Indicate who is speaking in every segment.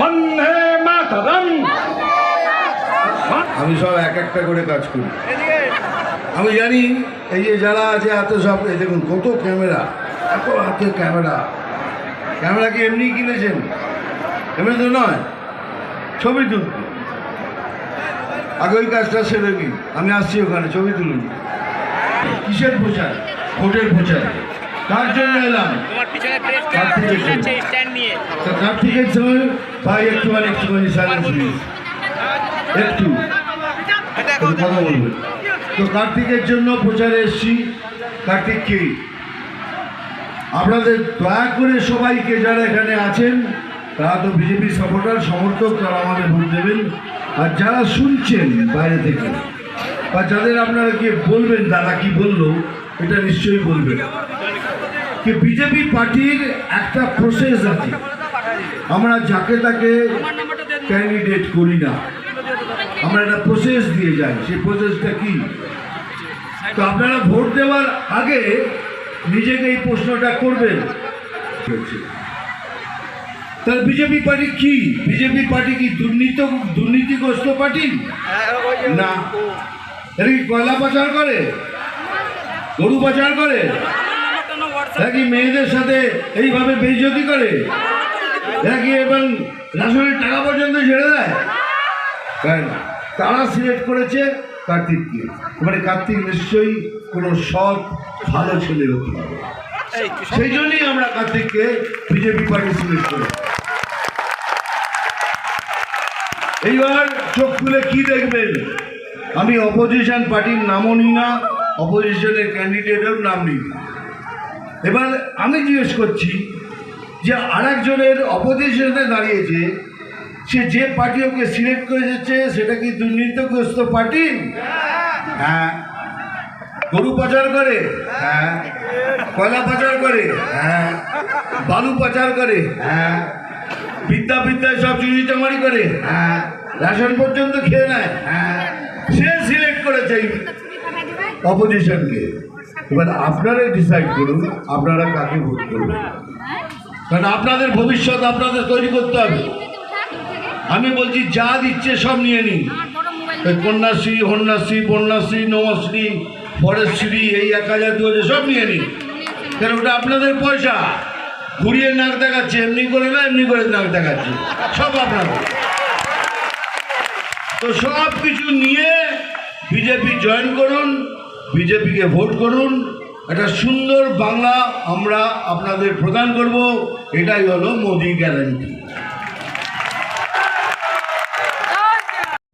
Speaker 1: বন্দে মাতরম। আমি সব এক একটা করে কাজ করি। আমি জানি এই যে যারা আছে হাতে সব, এই দেখুন কত ক্যামেরা, এত হাতে ক্যামেরা। ক্যামেরা কি এমনি কিনেছেন? এমনি তো নয়। ছবি তুল আগে ওই কাজটা সেরে আমি আসছি ওখানে, ছবি তুলুন। কিসের প্রচার? ভোটের প্রচার। কার জন্য এলাম। কার্তিকের
Speaker 2: স্ট্যান্ড নিয়ে।
Speaker 1: তো সময় ভাই একটুখানি একটুখানি সাইলেন্স একটু। একটু কথা বলবেন তো কার্তিকের জন্য প্রচারে এসছি। কার্তিককে আপনাদের দয়া করে সবাইকে যারা এখানে আছেন তারা তো বিজেপি সাপোর্টার সমর্থক তারা আমাদের ভোট দেবেন। আর যারা শুনছেন বাইরে থেকে বা যাদের আপনারা গিয়ে বলবেন দাদা কি বলল এটা নিশ্চয়ই বলবেন। কি বিজেপি পার্টির একটা প্রসেস আছে। আমরা যাকে তাকে ক্যান্ডিডেট করি না। আমরা একটা প্রসেস দিয়ে যাই। সেই প্রসেসটা কি? তো আপনারা ভোট দেওয়ার আগে নিজেকে এই প্রশ্নটা করবেন। তাহলে বিজেপি পার্টি কি? বিজেপি পার্টি কি দুর্নীত, দুর্নীতিগ্রস্ত পার্টি? না। এরা কি কয়লা পাচার করে? গরু পাচার করে? কি মেয়েদের সাথে এইভাবে বেইজ্জতি করে? কি এবং রাশনের টাকা পর্যন্ত ছেড়ে দেয়? তারা সিলেক্ট করেছে কার্তিককে। মানে কার্তিক নিশ্চয়ই কোনো সৎ, ভালো ছেলে হতে হবে সেই জন্যই আমরা কার্তিককে বিজেপি পার্টি সিলেক্ট করি এইবার চোখ খুলে কি দেখবেন? আমি অপোজিশন পার্টির নামও নিই না অপোজিশনের ক্যান্ডিডেটের নাম নিই না। এবার আমি জিজ্ঞেস করছি যে আর একজনের অপোজিশনে দাঁড়িয়েছে সে যে পার্টি ওকে সিলেক্ট করে যাচ্ছে সেটা কি দুর্নীতিগ্রস্ত পার্টি হ্যাঁ। গরু পাচার করে? হ্যাঁ। কয়লা পাচার করে? হ্যাঁ। বালু পাচার করে? হ্যাঁ। বিদ্যা বিদ্যায় সব চুরি চামারি করে? হ্যাঁ। রেশন পর্যন্ত খেয়ে নেয়? হ্যাঁ। সে সিলেক্ট করেছে অপোজিশনকে এবার আপনারাই ডিসাইড করুন আপনারা কাকে ভোট করবেন। কারণ আপনাদের ভবিষ্যৎ আপনাদের তৈরি করতে হবে। আমি বলছি যা দিচ্ছে সব নিয়ে নিন। কন্যাশ্রী হন্যাশ্রী বন্যাশ্রী নমশ্রী ফরেস্ট্রি এই এক হাজার দু হাজার সব নিয়ে নিন। কারণ ওটা আপনাদের পয়সা। ঘুরিয়ে নাক দেখাচ্ছে এমনি করে না এমনি করে নাক দেখাচ্ছে। সব আপনাদের। তো সব কিছু নিয়ে বিজেপি জয়েন করুন। বিজেপিকে ভোট করুন। একটা সুন্দর বাংলা আমরা আপনাদের প্রদান করব। এটাই হলো মোদি গ্যারান্টি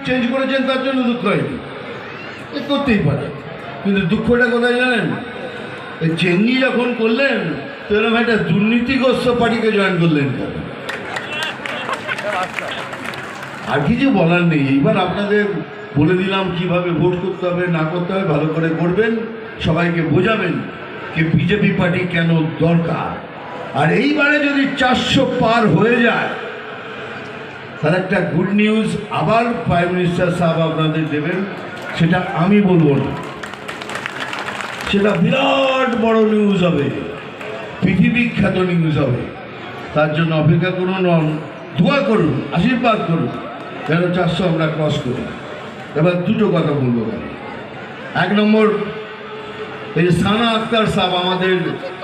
Speaker 1: চেঞ্জ করেছেন, তার জন্য দুঃখ হয়নি। এ করতেই পারে। কিন্তু দুঃখটা কোথায় জানেন? এই চেঞ্জি যখন করলেন, তো এরকম একটা দুর্নীতিগ্রস্ত পার্টিকে জয়েন করলেন কেন? আর কিছু বলার নেই। এইবার আপনাদের বলে দিলাম কীভাবে ভোট করতে হবে, না করতে হবে, ভালো করে করবেন, সবাইকে বোঝাবেন যে বিজেপি পার্টি কেন দরকার। আর এইবারে যদি চারশো পার হয়ে যায়, তার একটা গুড নিউজ আবার প্রাইম মিনিস্টার সাহেব আপনাদের দেবেন, সেটা আমি বলব না। সেটা বিরাট বড় নিউজ হবে পৃথিবী খ্যাত নিউজ হবে। তার জন্য অপেক্ষা করুন, দোয়া করুন, আশীর্বাদ করুন। যেন চারশো আমরা ক্রস করি? এবার দুটো কথা বলব আমি। এক নম্বর, এই যে সানা আক্তার সাহেব, আমাদের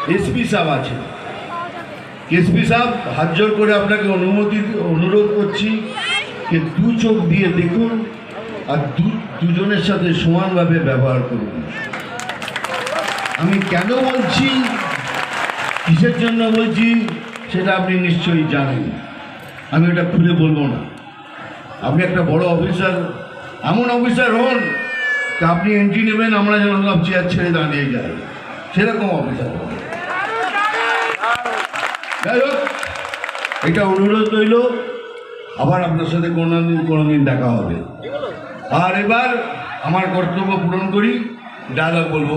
Speaker 1: এসপি সাহেব আছে এসপি সাহেব, হাত করে আপনাকে অনুমতি, অনুরোধ করছি যে দু চোখ দিয়ে দেখুন আর দুজনের সাথে সমানভাবে ব্যবহার করুন। আমি কেন বলছি? কিসের জন্য বলছি? সেটা আপনি নিশ্চয়ই জানেন। আমি এটা খুলে বলব না। আপনি একটা বড় অফিসার, এমন অফিসার হন তা আপনি এন্ট্রি নেবেন, আমরা যেন সব চেয়ার ছেড়ে দাঁড়িয়ে যাই। সেরকম অফিসার যাই হোক, এটা অনুরোধ রইল। আবার আপনার সাথে কোনোদিন কোনোদিন দেখা হবে। আর এবার আমার কর্তব্য পূরণ করি ডায়লগ বলব।